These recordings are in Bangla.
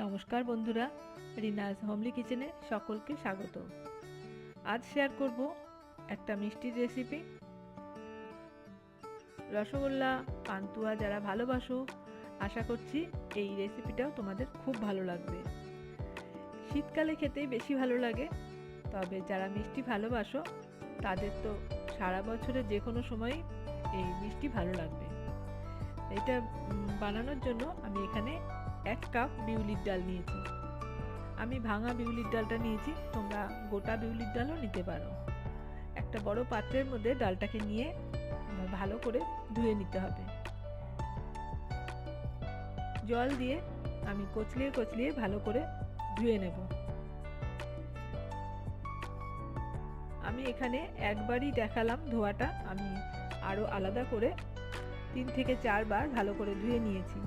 নমস্কার বন্ধুরা, রিনাজ হোমলি কিচেনে সকলকে স্বাগত। আজ শেয়ার করব একটা মিষ্টির রেসিপি রসগোল্লা, পান্তুয়া যারা ভালোবাসো, আশা করছি এই রেসিপিটাও তোমাদের খুব ভালো লাগবে। শীতকালে খেতেই বেশি ভালো লাগে, তবে যারা মিষ্টি ভালোবাসো, তাদের তো সারা বছরে যে কোনো সময়ই এই মিষ্টি ভালো লাগবে। এটা বানানোর জন্য আমি এখানে এক কাপ বিউলির ডাল নিয়েছি। আমি ভাঙা বিউলির ডালটা নিয়েছি, তোমরা গোটা বিউলির ডালও নিতে পারো। একটা বড় পাত্রের মধ্যে ডালটাকে নিয়ে ভালো করে ধুয়ে নিতে হবে। জল দিয়ে আমি কচলিয়ে কচলিয়ে ভালো করে ধুয়ে নেব। আমি এখানে একবারই দেখালাম ধোয়াটা। আমি আরও আলাদা করে তিন থেকে চারবার ভালো করে ধুয়ে নিয়েছি।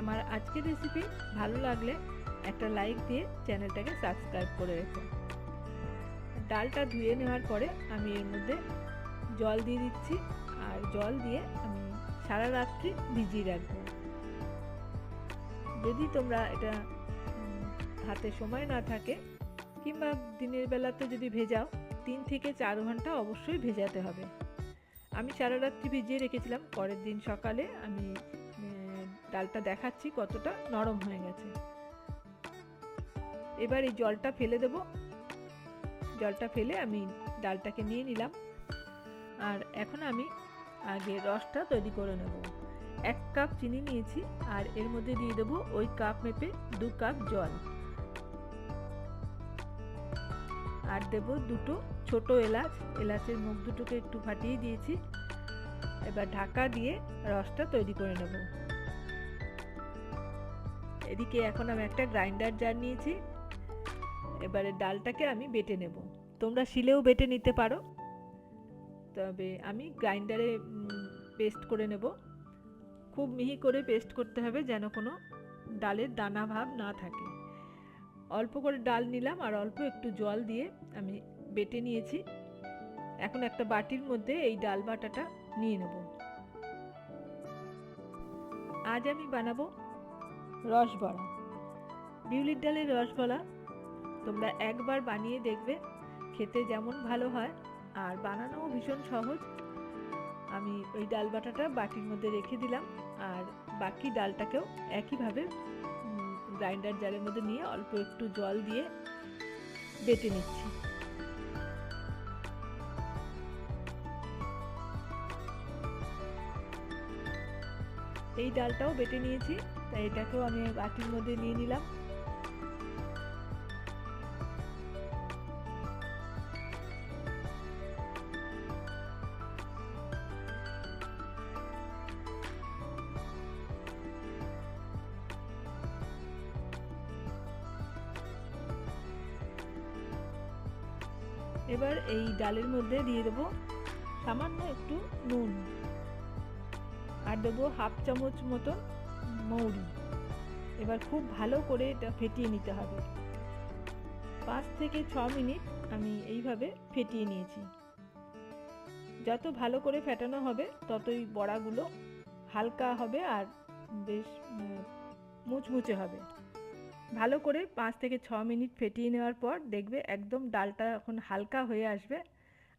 আমার আজকের রেসিপি ভালো লাগলে একটা লাইক দিয়ে চ্যানেলটাকে সাবস্ক্রাইব করে রেখো। ডালটা ধুয়ে নেওয়ার পরে আমি এর মধ্যে জল দিয়ে দিচ্ছি আর জল দিয়ে আমি সারা রাত্রি ভিজিয়ে রাখব। যদি তোমরা এটা হাতে সময় না থাকে কিংবা দিনের বেলাতে যদি ভেজাও, তিন থেকে চার ঘণ্টা অবশ্যই ভেজাতে হবে। আমি সারা রাত্রি ভিজিয়ে রেখেছিলাম, পরের দিন সকালে আমি ডালটা দেখাচ্ছি কতটা নরম হয়ে গেছে। এবার এই জলটা ফেলে দেব। জলটা ফেলে আমি ডালটাকে নিয়ে নিলাম। আর এখন আমি আগে রসটা তৈরি করে নেব। এক কাপ চিনি নিয়েছি আর এর মধ্যে দিয়ে দেবো ওই কাপ মেপে দু কাপ জল। আর দেব দুটো ছোট এলাচ। এলাচের মুখ দুটোকে একটু ফাটিয়ে দিয়েছি। এবার ঢাকা দিয়ে রসটা তৈরি করে নেব। এদিকে এখন আমি একটা গ্রাইন্ডার জার নিয়েছি। এবারে ডালটাকে আমি বেটে নেব। তোমরা শিলেও বেটে নিতে পারো। তবে আমি গ্রাইন্ডারে পেস্ট করে নেব। খুব মিহি করে পেস্ট করতে হবে যেন কোনো ডালের দানা ভাব না থাকে। অল্প করে ডাল নিলাম আর অল্প একটু জল দিয়ে আমি বেটে নিয়েছি। এখন একটা বাটির মধ্যে এই ডাল বাটাটা নিয়ে নেব। আজ আমি বানাবো রসবড়া। বিউলির ডালের রসবড়া তোমরা একবার বানিয়ে দেখবে, খেতে যেমন ভালো হয়, আর বানানোও ভীষণ সহজ। আমি ওই ডাল বাটাটা বাটির মধ্যে রেখে দিলাম, আর বাকি ডালটাকেও একইভাবে গ্রাইন্ডার জারের মধ্যে নিয়ে অল্প একটু জল দিয়ে বেটে নিচ্ছি। এই ডালটাও বেটে নিয়েছি। তাই এটাকেও আমি বাটির মধ্যে নিয়ে নিলাম। এবার এই ডালের মধ্যে দিয়ে দেবো সামান্য একটু নুন। আর দেবো হাফ চামচ মতো মৌরি। এবার খুব ভালো করে এটা ফেটিয়ে নিতে হবে। পাঁচ থেকে ছ মিনিট আমি এইভাবে ফেটিয়ে নিয়েছি। যত ভালো করে ফেটানো হবে, ততই বড়াগুলো হালকা হবে আর বেশ মুচমুচে হবে। ভালো করে পাঁচ থেকে ছ মিনিট ফেটিয়ে নেওয়ার পর দেখবে একদম ডালটা এখন হালকা হয়ে আসবে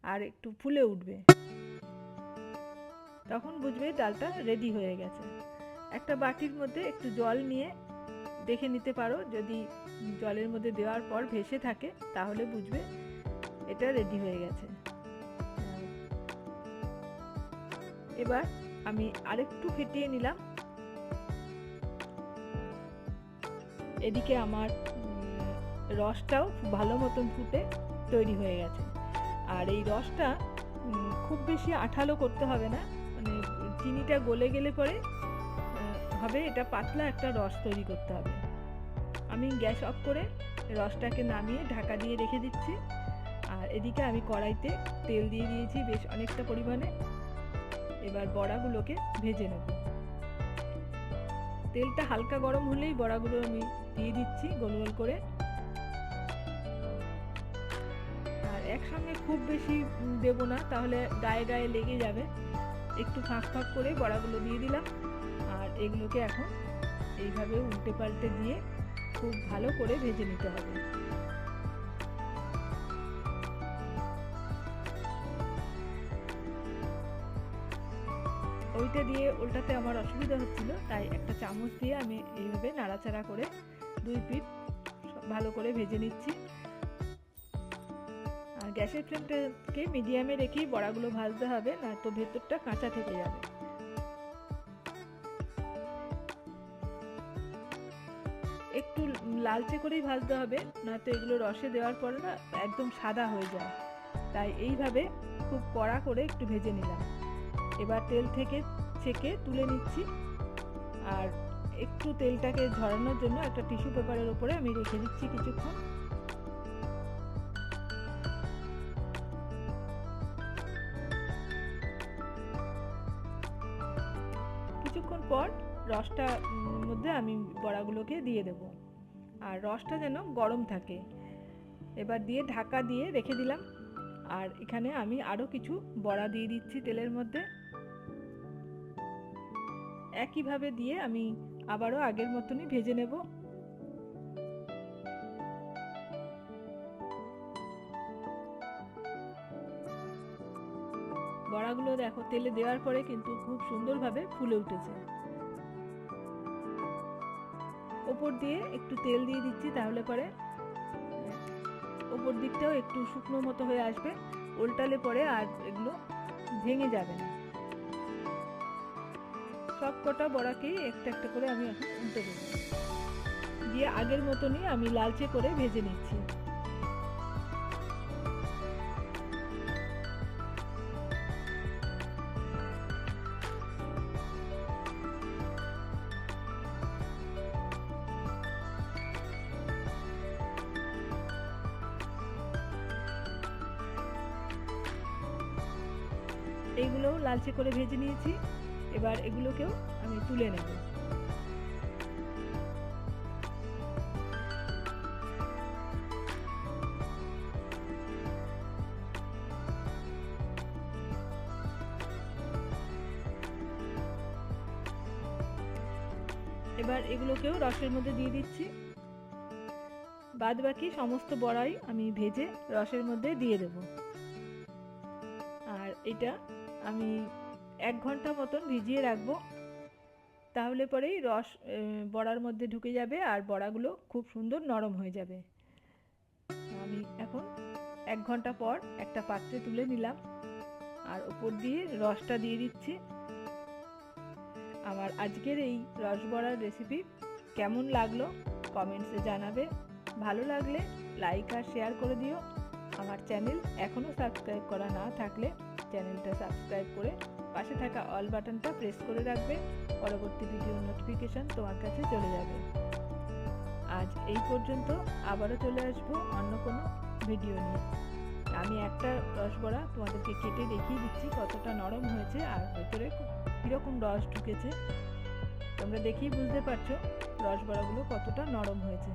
আর একটু ফুলে উঠবে। তখন বুঝবে ডালটা রেডি হয়ে গেছে। একটা বাটির মধ্যে একটু জল নিয়ে দেখে নিতে পারো। যদি জলের মধ্যে দেওয়ার পর ভেসে থাকে, তাহলে বুঝবে এটা রেডি হয়ে গেছে। এবার আমি আরেকটু ফেটিয়ে নিলাম। এদিকে আমার রসটাও ভালো মতন ফুটে তৈরি হয়ে গেছে। আর এই রসটা খুব বেশি আঠালো করতে হবে না। মানে চিনিটা গলে গেলে পরে হবে, এটা পাতলা একটা রস তৈরি করতে হবে। আমি গ্যাস অফ করে রসটাকে নামিয়ে ঢাকা দিয়ে রেখে দিচ্ছি। আর এদিকে আমি কড়াইতে তেল দিয়ে দিয়েছি বেশ অনেকটা পরিমাণে। এবার বড়াগুলোকে ভেজে নেব। তেলটা হালকা গরম হলেই বড়াগুলো আমি দিয়ে দিচ্ছি গোল গোল করে। আর একসঙ্গে খুব বেশি দেবো না, তাহলে গায়ে গায়ে লেগে যাবে। একটু ফাঁক ফাঁক করে বড়াগুলো দিয়ে দিলাম। এগুলোকে এখন এইভাবে উল্টে পাল্টে দিয়ে খুব ভালো করে ভেজে নিতে হবে। ওইটা দিয়ে উল্টাতে আমার অসুবিধা হচ্ছিল, তাই একটা চামচ দিয়ে আমি এইভাবে নাড়াচাড়া করে দুই পিঠ ভালো করে ভেজে নিচ্ছি। আর গ্যাসের ফ্লেমটাকে মিডিয়ামে রেখেই বড়াগুলো ভাজতে হবে, না তো ভেতরটা কাঁচা থেকে যাবে। লালচে করেই ভাজতে হবে, নয়তো এগুলো রসে দেওয়ার পরে না একদম সাদা হয়ে যায়। তাই এইভাবে খুব কড়া করে একটু ভেজে নিলাম। এবার তেল থেকে ছেঁকে তুলে নিচ্ছি। আর একটু তেলটাকে ঝরানোর জন্য একটা টিস্যু পেপারের উপরে আমি রেখে দিচ্ছি কিছুক্ষণ। কিছুক্ষণ পর রসটা মধ্যে আমি বড়াগুলোকে দিয়ে দেব। আর রসটা যেন গরম থাকে। এবার দিয়ে ঢাকা দিয়ে রেখে দিলাম। আর এখানে আমি আরও কিছু বড়া দিয়ে দিচ্ছি তেলের মধ্যে। একইভাবে দিয়ে আমি আবারও আগের মতনই ভেজে নেব। বড়াগুলো দেখো তেলে দেওয়ার পরে কিন্তু খুব সুন্দরভাবে ফুলে উঠেছে। ওপর দিয়ে একটু তেল দিয়ে দিচ্ছি, তাহলে পরে ওপর দিকটাও একটু শুকনো মতো হয়ে আসবে, উল্টালে পরে আর এগুলো ভেঙে যাবে না। সব কটা বড়াকেই একটা একটা করে আমি এখন উল্টে দেবো। দিয়ে আগের মতনই আমি লালচে করে ভেজে নিচ্ছি। এইগুলোও লালচে করে ভেজে নিয়েছি। এবার এগুলোকেও আমি তুলে নেব। এবার এগুলোকেও রসের মধ্যে দিয়ে দিচ্ছি। বাদ বাকি সমস্ত বড়াই আমি ভেজে রসের মধ্যে দিয়ে দেব। আর এটা আমি এক ঘণ্টা মতন ভিজিয়ে রাখব। তাহলে পরেই রস বড়ার মধ্যে ঢুকে যাবে আর বড়াগুলো খুব সুন্দর নরম হয়ে যাবে। আমি এখন এক ঘণ্টা পর একটা পাত্রে তুলে নিলাম। আর ওপর দিয়ে রসটা দিয়ে দিচ্ছি। আমার আজকের এই রস বড়ার রেসিপি কেমন লাগল কমেন্টসে জানাবে। ভালো লাগলে লাইক আর শেয়ার করে দিও। আমার চ্যানেল এখনও সাবস্ক্রাইব করা না থাকলে চ্যানেলটা সাবস্ক্রাইব করে পাশে থাকা অল বাটনটা প্রেস করে রাখবে। পরবর্তী ভিডিওর নোটিফিকেশান তোমার কাছে চলে যাবে। আজ এই পর্যন্ত আবারও চলে আসব অন্য কোনো ভিডিও নিয়ে। আমি একটা রসবড়া তোমাদেরকে কেটে দেখিয়ে দিচ্ছি কতটা নরম হয়েছে আর ভেতরে কীরকম রস ঢুকেছে। তোমরা দেখেই বুঝতে পারছ রসবড়াগুলো কতটা নরম হয়েছে।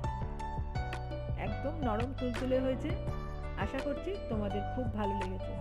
একদম নরম তুলতুলে হয়েছে। আশা করছি তোমাদের খুব ভালো লেগেছে।